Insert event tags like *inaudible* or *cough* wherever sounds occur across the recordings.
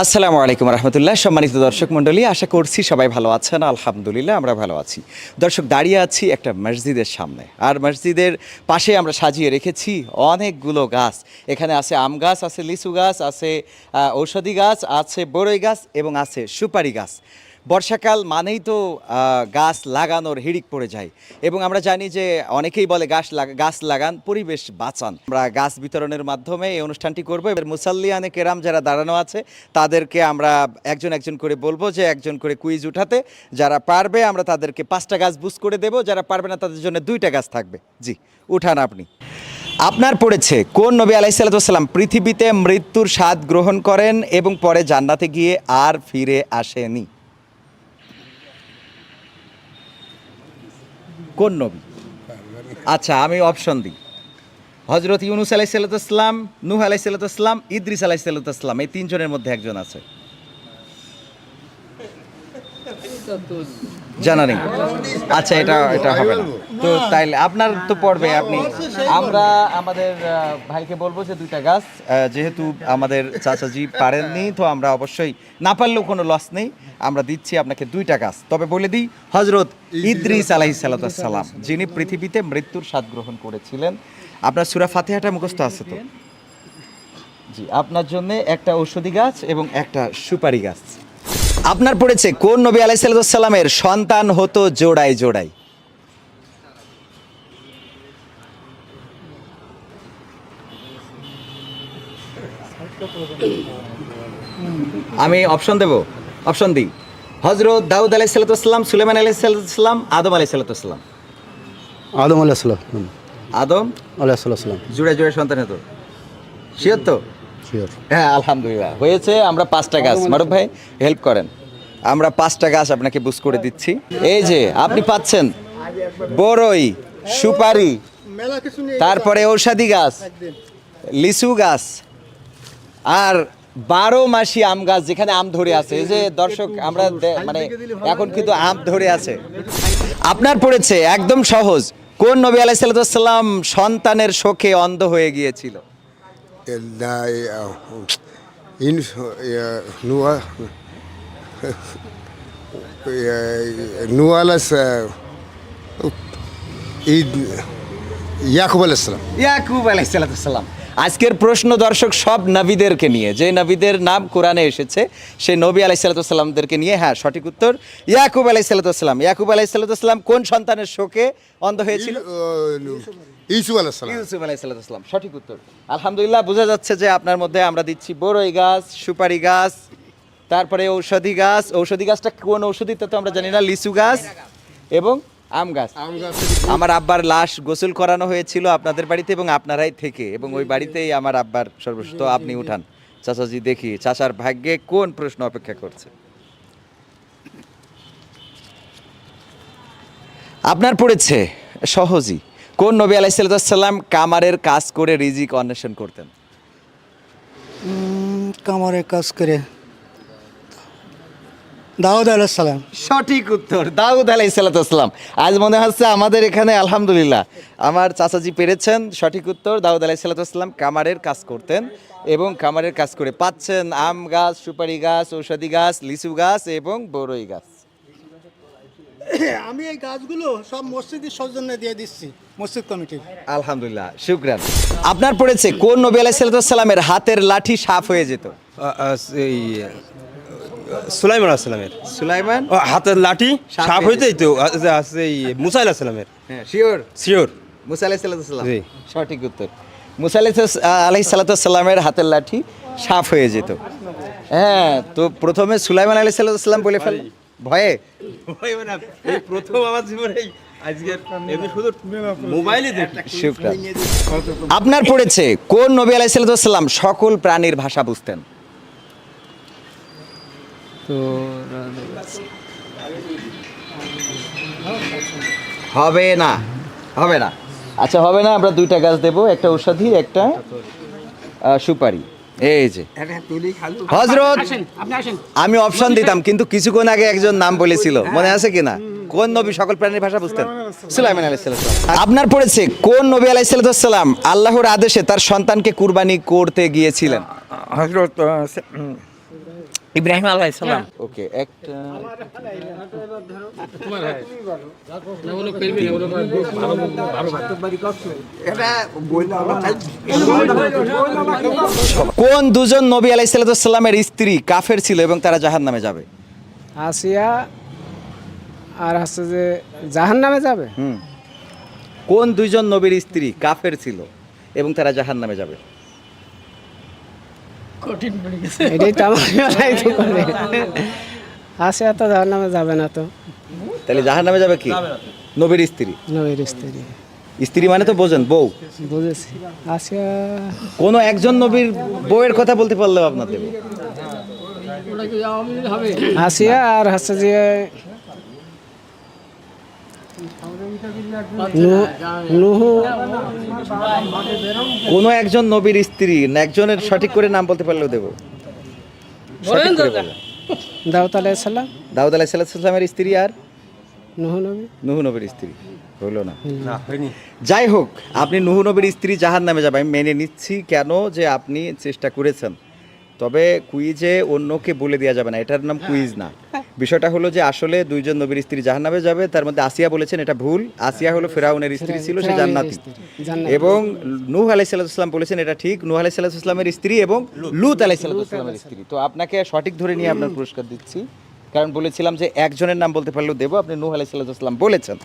আসসালামু আলাইকুম রহমতুল্লাহ। সম্মানিত দর্শক মন্ডলী আশা করছি সবাই ভালো আছেন। আলহামদুলিল্লাহ, আমরা ভালো আছি। দর্শক, দাঁড়িয়ে আছি একটা মসজিদের সামনে। আর মসজিদের পাশে আমরা সাজিয়ে রেখেছি অনেকগুলো গাছ। এখানে আছে আম গাছ, আছে লিচু গাছ, আছে ঔষধি গাছ, আছে বড়ই গাছ এবং আছে সুপারি গাছ। বর্ষাকাল মানেই তো গাছ লাগানোর হিড়িক পড়ে যায়। এবং আমরা জানি যে অনেকেই বলে গাছ গাছ লাগান, পরিবেশ বাঁচান। আমরা গাছ বিতরণের মাধ্যমে এই অনুষ্ঠানটি করব। এবার মুসাল্লিয়ানে কেরাম যারা দাঁড়ানো আছে, তাদেরকে আমরা একজন একজন করে বলব যে একজন করে কুইজ উঠাতে। যারা পারবে, আমরা তাদেরকে পাঁচটা গাছ বুস করে দেবো। যারা পারবে না, তাদের জন্য দুইটা গাছ থাকবে। জি, উঠান আপনি। আপনার পড়েছে, কোন নবী আলাইসাল্লাম পৃথিবীতে মৃত্যুর স্বাদ গ্রহণ করেন এবং পরে জান্নাতে গিয়ে আর ফিরে আসেনি? কোন নবী? আচ্ছা আমি অপশন দিই। হজরত ইউনুস আলাই সাল্লাতাম নুহ আলাই সাল্লাতাম ইদ্রিস আলাই সাল্লাতাম এই তিনজনের মধ্যে একজন আছে। জানা নেই। আচ্ছা এটা এটা হবে না। তো তাইলে আপনার তো পড়বে, আপনি আমরা আমাদের ভাইকে বলব যে দুইটা গাছ যেহেতু আমাদের চাচাজি পারেননি, তো আমরা অবশ্যই না পারলেও কোনো লস নেই। আমরা দিচ্ছি আপনাকে দুইটা গাছ। তবে বলে দিই হজরত ইদ্রিস আলাহি সাল্লাম যিনি পৃথিবীতে মৃত্যুর স্বাদ গ্রহণ করেছিলেন। আপনার সুরা ফাতেহাটা মুখস্থ আছে তো? জি, আপনার জন্য একটা ঔষধি গাছ এবং একটা সুপারি গাছ। আপনার পড়েছে কোন নবী আলাইসাল্লামের সন্তান হতো জোড়ায় জোড়ায়? আমি অপশন দেব। অপশন দিই। হজরত দাউদ আলাই সাল্লাম সুলেমান আলাই সাল্লাম আদম আলাই সাল্লাম আদম আলাইসাল্লাম আদম? আলাইসাল্লাম জোড়ায় জোড়ায় সন্তান হতো। শিওর তো? হ্যাঁ আলহামদুলিল্লাহ। হয়েছে আমরা পাঁচটা গাছ। মারুফ ভাই হেল্প করেন। আমরা পাঁচটা গাছ আপনাকে বুস করে দিচ্ছি। এই যে আপনি পাচ্ছেন বড়ই সুপারি তারপরে ঔষধি গাছ লিচু গাছ আর বারো মাসি আম গাছ যেখানে আম ধরে আছে। এই যে দর্শক আমরা মানে এখন কিন্তু আম ধরে আছে। আপনার পড়েছে একদম সহজ। কোন নবী আলাইসাল্লাম সন্তানের শোকে অন্ধ হয়ে গিয়েছিল? نوالس يعقوب عليه السلام. يعقوب عليه السلام. আজকের প্রশ্ন দর্শক সব নবীদেরকে নিয়ে। যে নবীদের নাম কোরআনে এসেছে সেই নবী আলাইসাল্লামদেরকে নিয়ে হ্যাঁ সঠিক উত্তর ইয়াকুব আলাইসাল্লাম ইয়াকুব আলাইসাল্লাম কোন সন্তানের শোকে অন্ধ হয়েছিল? ইউসুফ সঠিক উত্তর। আলহামদুলিল্লাহ বোঝা যাচ্ছে যে আপনার মধ্যে আমরা দিচ্ছি বড়ই গাছ সুপারি গাছ তারপরে ঔষধি গাছ। ঔষধি গাছটা কোন ঔষধিটা তো আমরা জানি না লিচু গাছ। এবং আম গাছ। আমার আব্বার লাশ গোসল করানো হয়েছিল আপনাদের বাড়িতে এবং আপনারাই থেকে এবং ওই বাড়িতেই আমার আব্বার সর্বস্ব আপনি উঠান। চাচাজি দেখি চাচার ভাগ্যে কোন প্রশ্ন অপেক্ষা করছে? আপনার পড়েছে সহজই কোন নবী আলাইসাল্লাম কামারের কাজ করে রিজিক অন্বেষণ করতেন? কামারে কাজ করে দাউদ আলাইসালাম সঠিক উত্তর দাউদ আলাইসাল্লাম আজ মনে হচ্ছে আমাদের এখানে আলহামদুলিল্লাহ। আমার চাচাজি পেরেছেন সঠিক উত্তর দাউদ আলাইসাল্লাম কামারের কাজ করতেন এবং কামারের কাজ করে পাচ্ছেন আম গাছ সুপারি গাছ ঔষধি গাছ লিচু গাছ এবং বড়ই গাছ। আমি এই গাছগুলো সব মসজিদের সৌজন্যে দিয়ে দিচ্ছি মসজিদ কমিটির আলহামদুলিল্লাহ শুক্রান। আপনার পড়েছে কোন নবী আলাইসাল্লামের হাতের লাঠি সাফ হয়ে যেত? সুলাইমান আসসালামের সুলাইমান? ও হাতের লাঠি সাপ। হইতেই তো আছে আছে এই মুসাইল আসসালামের হ্যাঁ শিওর? শিওর। মুসা আলাইসাল্লাম জি। সঠিক উত্তর। মুসা আলাই সাল্লাতামের হাতের লাঠি সাফ হয়ে যেত। হ্যাঁ তো প্রথমে সুলাইমান আলাই সাল্লাম বলে ফেল ভয়ে? প্রথম আমার জীবনে আপনার পড়েছে কোন নবী আলাইসাল্লাম সকল প্রাণীর ভাষা বুঝতেন? হবে না হবে না। আচ্ছা হবে না আমরা দুইটা গাছ দেবো একটা ঔষধি একটা সুপারি। এই যে। হজরত আমি অপশন দিতাম কিন্তু কিছুক্ষণ আগে একজন নাম বলেছিল। মনে আছে কিনা কোন নবী সকল প্রাণীর ভাষা বুঝতেন? সুলাইমান আলাইসাল্লাম আপনার পড়েছে কোন নবী আলাইসাল্লাম আল্লাহর আদেশে তার সন্তানকে কুরবানি করতে গিয়েছিলেন? হজরত ইব্রাহিম আলাইসালাম ওকে একটা কোন দুজন নবী আলাইসাল্লামের স্ত্রী কাফের ছিল এবং তারা জাহান নামে যাবে? আসিয়া আর হচ্ছে যে জাহান নামে যাবে? হুম। কোন দুইজন নবীর স্ত্রী কাফের ছিল এবং তারা জাহান নামে যাবে এটাই তো আমার তো করে। আসিয়া তো জাহান নামে যাবে না তো। তাহলে জাহান নামে যাবে কি নবীর স্ত্রী। নবীর স্ত্রী। স্ত্রী মানে তো বোঝেন বউ। বুঝেছি। আসিয়া কোনো একজন নবীর বউয়ের কথা বলতে পারলেও আপনার দেবো। আসিয়া আর হচ্ছে যে নু- নুহু কোনো একজন নবীর স্ত্রী একজনের সঠিক করে নাম বলতে পারলেও দেবো। দাউদ আলাইসাল্লাম দাউদ আলাহিসাল্লামের স্ত্রী আর? নুহু নবী। নুহু নবীর স্ত্রী। হলো না। যাই হোক আপনি নুহু নবীর স্ত্রী জাহান নামে যাবে আমি মেনে নিচ্ছি কেন যে আপনি চেষ্টা করেছেন। তবে কুইজে অন্যকে বলে দেওয়া যাবে না। এটার নাম কুইজ না। *laughs* বিষয়টা হলো যে আসলে দুইজন নবীর স্ত্রী জাহান নামে যাবে তার মধ্যে আসিয়া বলেছেন এটা ভুল। আসিয়া হলো ফেরাউনের স্ত্রী ছিল সে জান্নাতি। এবং নূহ আলাইসাল্লাম বলেছেন এটা ঠিক নূহ আলাইসাল্লামের স্ত্রী এবং লুত। আলাইসাল্লামের স্ত্রী। তো আপনাকে সঠিক ধরে নিয়ে আপনার পুরস্কার দিচ্ছি কারণ বলেছিলাম যে একজনের নাম বলতে পারলেও দেবো আপনি নূহ আলাইসাল্লাম বলেছেন।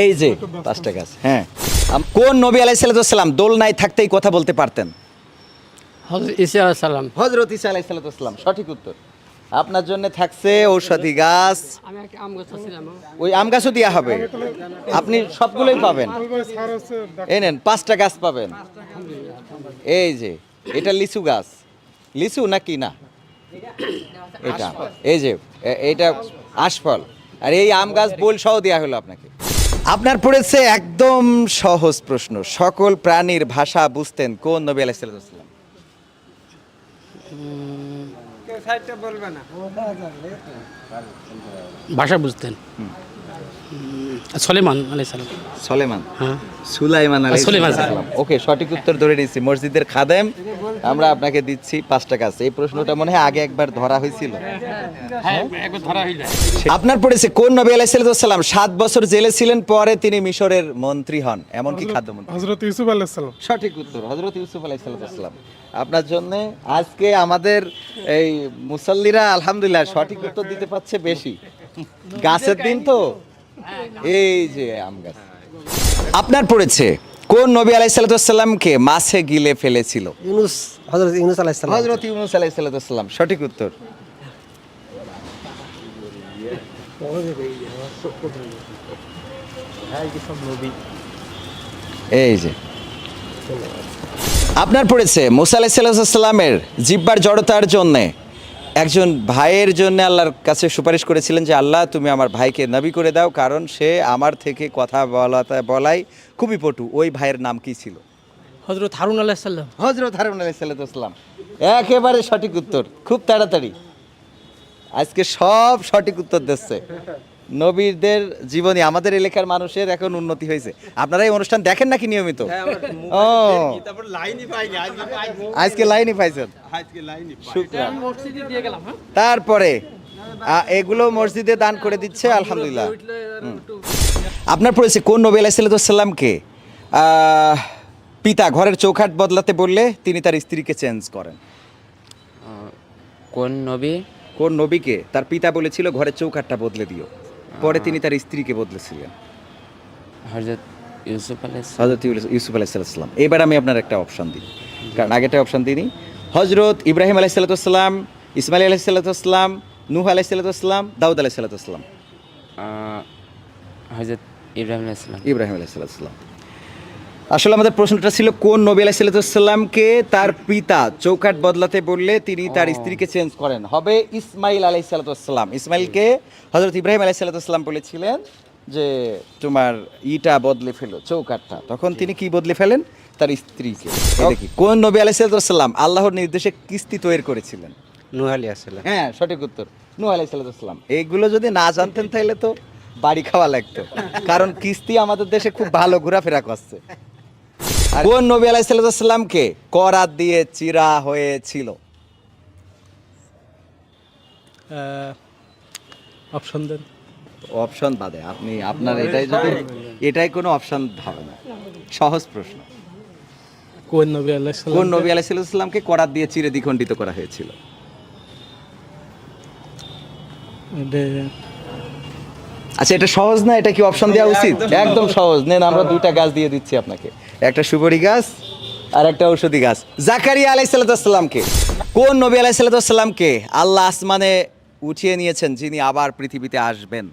এই যে পাঁচটা গাছ হ্যাঁ। কোন নবী আলাইসাল্লাম দোলনায় থাকতেই কথা বলতে পারতেন? হজরত ইসা আলাইসালাম হজরত ইসা আলাইসাল্লাম সঠিক উত্তর। আপনার জন্য থাকছে ঔষধি গাছ। ওই আম গাছও দেওয়া হবে। আপনি সবগুলোই পাবেন। এই নেন পাঁচটা গাছ পাবেন। এই যে এটা লিচু গাছ। লিচু নাকি না? এটা এই যে এ- এইটা আশফল। আর এই আম গাছ বোল সহ দেওয়া হলো আপনাকে। আপনার পড়েছে একদম সহজ প্রশ্ন। সকল প্রাণীর ভাষা বুঝতেন কোন নবী আলাইসাল্লাম ভাষা বুঝতেন। সলেমান আলাইসালাম সলেমান? হ্যাঁ। সুলাইমান। ওকে সঠিক উত্তর ধরে নিয়েছি। মসজিদের খাদেম আমরা আপনাকে দিচ্ছি পাঁচটা গাছ এই প্রশ্নটা মনে হয় আগে একবার ধরা হয়েছিল। হ্যাঁ একবার ধরা যায়। আপনার পড়েছে কোন নবী সাত বছর জেলে ছিলেন পরে তিনি মিশরের মন্ত্রী হন। এমনকি খাদ্যমন্ত্রী। হজরত ইউসুফ সঠিক উত্তর হজরত ইউসুফ আলাইসাল্লাম আপনার জন্য আজকে আমাদের এই মুসল্লিরা আলহামদুলিল্লাহ সঠিক উত্তর দিতে পারছে বেশি। গাছের দিন তো? এই যে আম গাছ। আপনার পড়েছে কোন নবী আলাইসাল্লামকে মাছে গিলে ফেলেছিল? ইউনুস ইউনুস ইউনুস সঠিক উত্তর। এই যে। আপনার পড়েছে মুসা আলাইসাল্লামের জিব্বার জড়তার জন্যে একজন ভাইয়ের জন্য আল্লাহর কাছে সুপারিশ করেছিলেন যে আল্লাহ তুমি আমার ভাইকে নবি করে দাও কারণ সে আমার থেকে কথা বলাতে বলাই খুবই পটু। ওই ভাইয়ের নাম কি ছিল? হজরত হারুন আলাইসাল্লাম হজরত হারুন আলাইসাল্লাম একেবারে সঠিক উত্তর খুব তাড়াতাড়ি। আজকে সব সঠিক উত্তর দিচ্ছে। নবীদের জীবনী আমাদের এলাকার মানুষের এখন উন্নতি হয়েছে। আপনারা এই অনুষ্ঠান দেখেন নাকি নিয়মিত? ও। তারপর লাইনই পাইনি আজকে লাইনই পাইছেন? আজকে লাইনই পাই শুক্রান। মসজিদে দিয়ে গেলাম হ্যাঁ? তারপরে এগুলো মসজিদে দান করে দিচ্ছে আলহামদুলিল্লাহ। আপনার পড়েছে কোন নবী আলাইসাল্লামকে পিতা ঘরের চৌখাট বদলাতে বললে তিনি তার স্ত্রীকে চেঞ্জ করেন। কোন নবী? কোন নবীকে? তার পিতা বলেছিল ঘরের চৌকাঠটা বদলে দিও। পরে তিনি তার স্ত্রীকে বদলেছিলেন। হজরত ইউসুফ হজরত ইউসুফ আলাইসাল্লাম এবার আমি আপনার একটা অপশান দিই। কারণ আগেটা অপশান দিইনি। হজরত ইব্রাহিম আলাইসাল্লাম ইসমাইল আলাইসাল্লাম নুহ আলাইসাল্লাম দাউদ আলাইসাল্লাম হজরত ইব্রাহিম আলাইসালাম ইব্রাহিম আলাইসাল্লাম আসলে আমাদের প্রশ্নটা ছিল কোন নবী আলাইসাল্লামকে তার পিতা চৌকাট বদলাতে বললে তিনি তার স্ত্রীকে চেঞ্জ করেন? হবে ইসমাইল আলাইসাল্লাম ইসমাইলকে হজরত ইব্রাহিম আলাইসাল্লাম বলেছিলেন যে তোমার ইটা বদলে ফেলো চৌকাটটা তখন তিনি কি বদলে ফেলেন? তার স্ত্রীকে। দেখি কোন নবী আলাইসাল্লাম আল্লাহর নির্দেশে কিস্তি তৈরি করেছিলেন? নূহ আলী হ্যাঁ সঠিক উত্তর নূহ আলাইসাল্লাম এইগুলো যদি না জানতেন তাহলে তো বাড়ি খাওয়া লাগতো। কারণ কিস্তি আমাদের দেশে খুব ভালো ঘোরাফেরা করছে। কোন নবী আলাইসাল্লামকে করাত দিয়ে চিরা হয়েছিল। অপশন দেন। অপশন বাদে আপনি আপনার এটাই যদি এটাই কোনো অপশন হবে না। সহজ প্রশ্ন। কোন নবী আল্লাহ কোন নবী আলাইসাল্লামকে করাত দিয়ে চিরে দ্বিখণ্ডিত করা হয়েছিল? আচ্ছা এটা সহজ না? এটা কি অপশন দেওয়া উচিত? একদম সহজ। নেন আমরা দুইটা গাছ দিয়ে দিচ্ছি আপনাকে। একটা সুপারি গাছ আর একটা ঔষধি গাছ। জাকারিয়া আলাইসাল্লামকে কোন নবী আলাইসাল্লামকে আল্লাহ আসমানে উঠিয়ে নিয়েছেন যিনি আবার পৃথিবীতে আসবেন?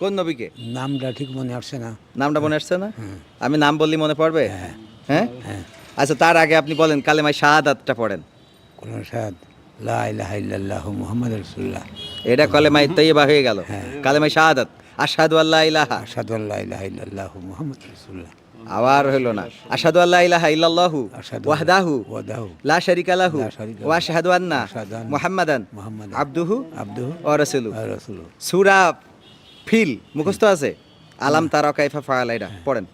কোন নবীকে? নামটা ঠিক মনে আসছে না। নামটা মনে আসছে না? আমি নাম বললি মনে পড়বে? হ্যাঁ। আচ্ছা তার আগে আপনি বলেন কালেমায় শাহাদাতটা পড়েন। কোন সাদ লা ইলাহা ইল্লাল্লাহ মুহাম্মদ রাসূলুল্লাহ। এটা কলেমায় তৈবা হয়ে গেল। কালেমায় শাহাদাত। আশহাদু আল্লাহ ইলাহা। আশহাদু আল্লা ইলাহা ইল্লাল্লাহ মুহাম্মদ রাসূলুল্লাহ। আবার হইল না। আশহাদু আল্লাহ ইলাহা ইল্লাল্লাহু ওয়াহদাহু লা শারিকা লাহু লা শারিকা লাহু ওয়া আশহাদু আন্না মুহাম্মাদান আবদুহু আবদুহু ওয়া রাসূলুহু। সূরা ফিল মুখস্থ আছে? আলাম তারা কাইফা ফাআলা এটা পড়েন।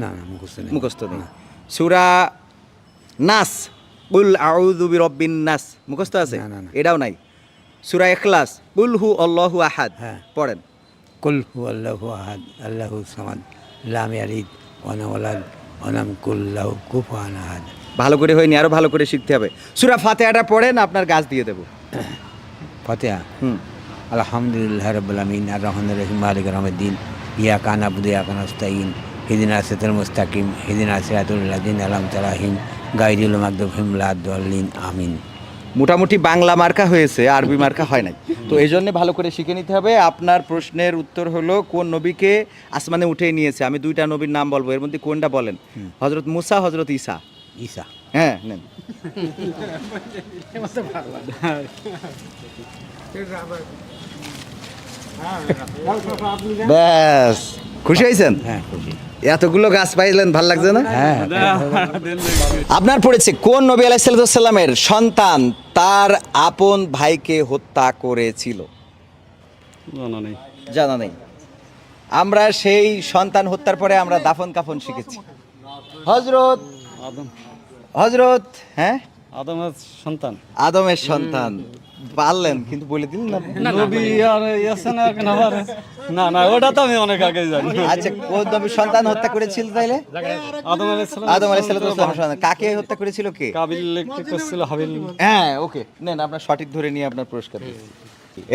না না মুখস্থ নেই। মুখস্থ নেই। সূরা নাস। কুল আউযু বিরাব্বিন নাস। মুখস্থ আছে? না, না, না। এটাও নাই। সূরা ইখলাস। কুল হু আল্লাহু আহাদ। হ্যাঁ। পড়েন। কুল হুয়াল্লাহু আহাদ। আল্লাহু সামাদ। লাম ইয়ালিদ। ওয়া লাম ইউলাদ ওয়া লাম কুল লাহু কুফুয়ান আহাদ। ভালো করে হয়নি আরও ভালো করে শিখতে হবে। সূরা ফাতিহাটা পড়েন আপনার গাছ দিয়ে দেবো। ফাতিহা? হুম। আলহামদুলিল্লাহ রাব্বিল আমিন আর রহমানির রহিম মালিক ইয়াউমিদ্দিন ইয়াকা নাবুদু ওয়া ইয়াকা নাস্তাইন হিদিনা সিরাতাল মুস্তাকিম হিদিনা সিরাতাল লাযিনা আনআমতা আলাইহিম গায়রিল মাগদুবিহিম ওয়ালাদ-দাল্লিন আমিন। মোটামুটি বাংলা মার্কা হয়েছে আরবি মার্কা হয় নাই। তো এই জন্য ভালো করে শিখে নিতে হবে। আপনার প্রশ্নের উত্তর হলো কোন নবীকে আসমানে উঠে নিয়েছে? আমি দুইটা নবীর নাম বলব এর মধ্যে কোনটা বলেন? হজরত মুসা হজরত ঈসা? ঈসা। হ্যাঁ নেন। ব্যাস খুশি হয়েছেন? হ্যাঁ খুশি। এতগুলো গাছ পাইলেন ভালো লাগছে না? হ্যাঁ। আপনার পড়েছে কোন নবী আলাইসাল্লামের সন্তান তার আপন ভাইকে হত্যা করেছিল? জানা নেই। আমরা সেই সন্তান হত্যার পরে আমরা দাফন কাফন শিখেছি হজরত হজরত হ্যাঁ? আদমের সন্তান। আদমের সন্তান। পারলেন কিন্তু বলে দিলেন না। নবী আর ইয়াছে না না না ওটা তো আমি অনেক আগে জানি। আচ্ছা কোন নবীর সন্তান হত্যা করেছিল তাইলে? আদম আলাইহিস সালাম। আদম আলাইসাল্লামের সন্তান। কাকে হত্যা করেছিল কে? কাবিল কি করছিল হাবিল। হ্যাঁ ওকে। নেন আপনার সঠিক ধরে নিয়ে আপনার পুরস্কার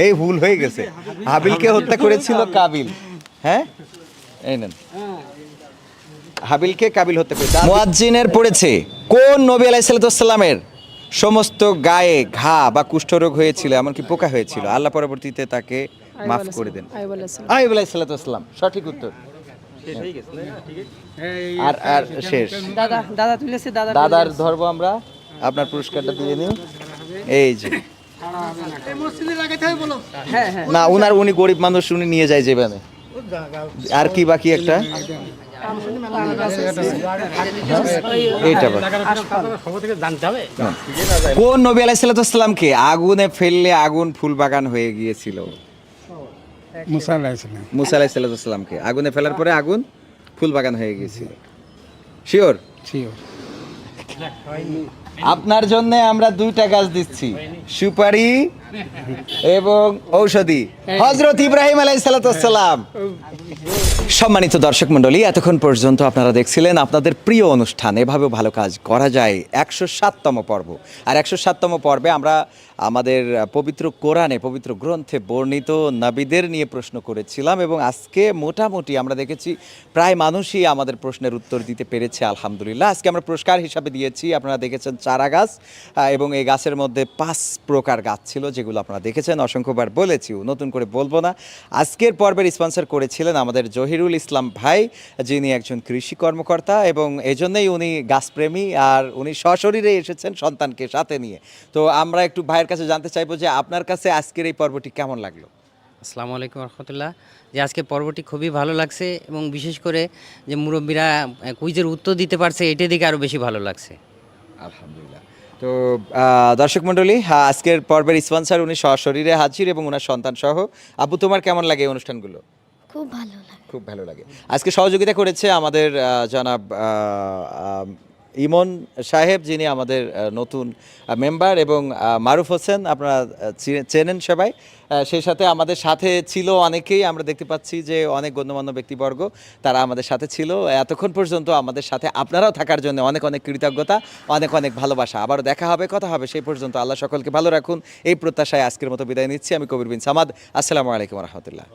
এই ভুল হয়ে গেছে। হাবিলকে হত্যা করেছিল কাবিল। হ্যাঁ? এই নেন। হাবিলকে কাবিল হতে করেছে মুয়াজ্জিনের পড়েছে কোন নবী আলাইসাল্লামের সমস্ত গায়ে ঘা বা কুষ্ঠরোগ হয়েছিল এমনকি পোকা হয়েছিল? আল্লাহ পরবর্তীতে তাকে মাফ করে দেন। আইব আলাইসাল্লাম সঠিক উত্তর। আর আর শেষ। দাদা দাদা তুলেছে দাদা দাদার ধরবো আমরা আপনার পুরস্কারটা দিয়ে নিন এই যে। হবে বলো না উনার উনি গরিব মানুষ উনি নিয়ে যায় যেভাবে আর কি বাকি একটা? কোন নবী আলাইসাল্লামকে আগুনে ফেললে আগুন ফুল বাগান হয়ে গিয়েছিল। মুসা মুসা আগুনে ফেলার পরে আগুন ফুল বাগান হয়ে গিয়েছিল। শিওর আপনার জন্য আমরা দুইটা গাছ দিচ্ছি। সুপারি এবং ঔষধি। হজরত ইব্রাহিম আলাই সালাতাম সম্মানিত দর্শক মণ্ডলী এতক্ষণ পর্যন্ত আপনারা দেখছিলেন আপনাদের প্রিয় অনুষ্ঠান। এভাবেও ভালো কাজ করা যায়। একশো সাততম পর্ব। আর একশো সাততম পর্বে আমরা আমাদের পবিত্র কোরআনে পবিত্র গ্রন্থে বর্ণিত নাবিদের নিয়ে প্রশ্ন করেছিলাম এবং আজকে মোটামুটি আমরা দেখেছি প্রায় মানুষই আমাদের প্রশ্নের উত্তর দিতে পেরেছে আলহামদুলিল্লাহ। আজকে আমরা পুরস্কার হিসাবে দিয়েছি। আপনারা দেখেছেন চারা গাছ এবং এই গাছের মধ্যে পাঁচ প্রকার গাছ ছিল। যেগুলো আপনারা দেখেছেন অসংখ্যবার বলেছিও নতুন করে বলব না। আজকের পর্বের স্পন্সর করেছিলেন আমাদের জহিরুল ইসলাম ভাই যিনি একজন কৃষি কর্মকর্তা এবং এজন্যই উনি গাছপ্রেমী আর উনি সশরীরে এসেছেন সন্তানকে সাথে নিয়ে। তো আমরা একটু ভাইয়ের কাছে জানতে চাইব যে আপনার কাছে আজকের এই পর্বটি কেমন লাগল? আসসালামু আলাইকুম রহমতুল্লাহ যে আজকে পর্বটি খুবই ভালো লাগছে এবং বিশেষ করে যে মুরব্বীরা কুইজের উত্তর দিতে পারছে এটা দিকে আরও বেশি ভালো লাগছে। আলহামদুলিল্লাহ। তো দর্শক মণ্ডলী হ্যাঁ, আজকের পর্বের স্পন্সর উনি সশরীরে হাজির এবং ওনার সন্তান সহ। আবু তোমার কেমন লাগে এই অনুষ্ঠানগুলো? খুব ভালো লাগে। খুব ভালো লাগে। আজকে সহযোগিতা করেছে আমাদের জনাব ইমন সাহেব, যিনি আমাদের নতুন মেম্বার এবং মারুফ হোসেন, আপনারা চেনেন সবাই। সেই সাথে আমাদের সাথে ছিল অনেকেই, আমরা দেখতে পাচ্ছি যে অনেক গণ্যমান্য ব্যক্তিবর্গ, তারা আমাদের সাথে ছিল। এতক্ষণ পর্যন্ত আমাদের সাথে আপনারাও থাকার জন্য অনেক অনেক কৃতজ্ঞতা, অনেক অনেক ভালোবাসা। আবারও দেখা হবে, কথা হবে, সেই পর্যন্ত আল্লাহ সকলকে ভালো রাখুন। এই প্রত্যাশায় আজকের মতো বিদায় নিচ্ছি। আমি কবির বিন সামাদ। আসসালামু আলাইকুম রহমতুল্লাহ।